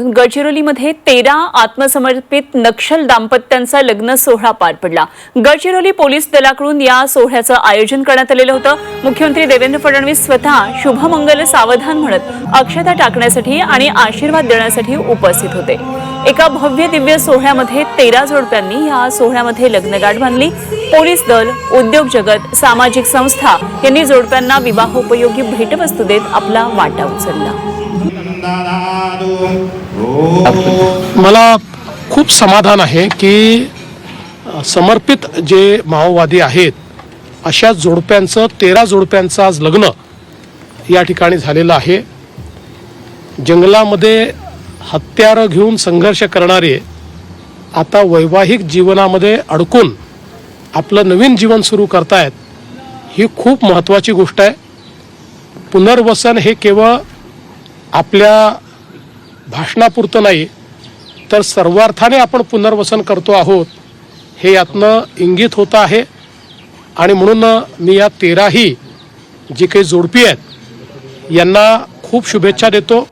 गडचिरोलीमध्ये तेरा आत्मसमर्पित नक्षल दाम्पत्यांचा लग्न सोहळा पार पडला. गडचिरोली पोलीस दलाकडून या सोहळ्याचं आयोजन करण्यात आलेलं होतं. मुख्यमंत्री देवेंद्र फडणवीस स्वतः शुभमंगल सावधान म्हणत अक्षता टाकण्यासाठी आणि आशीर्वाद देण्यासाठी उपस्थित होते. एका भव्य दिव्य सोहळ्यामध्ये तेरा जोडप्यांनी या सोहळ्यामध्ये लग्नगाठ बांधली. पोलीस दल उद्योग जगत सामाजिक संस्था यांनी जोडप्यांना विवाहोपयोगी भेटवस्तू देत आपला वाटा उचलला. मला खूप समाधान आहे की समर्पित जे माओवादी आहेत अशा जोडप्यांचं तेरा जोडप्यांचं आज लग्न या ठिकाणी झालेलं आहे. जंगलामध्ये हत्यारं घेऊन संघर्ष करणारे आता वैवाहिक जीवनामध्ये अडकून आपलं नवीन जीवन सुरू करतायत ही खूप महत्त्वाची गोष्ट आहे. पुनर्वसन हे केवळ आपल्या भाषणापुरतं नाही तर सर्वार्थाने आपण पुनर्वसन करतो आहोत हे यातनं इंगित होतं आहे. आणि म्हणून मी या तेराही जी काही जोडपी आहेत यांना खूप शुभेच्छा देतो.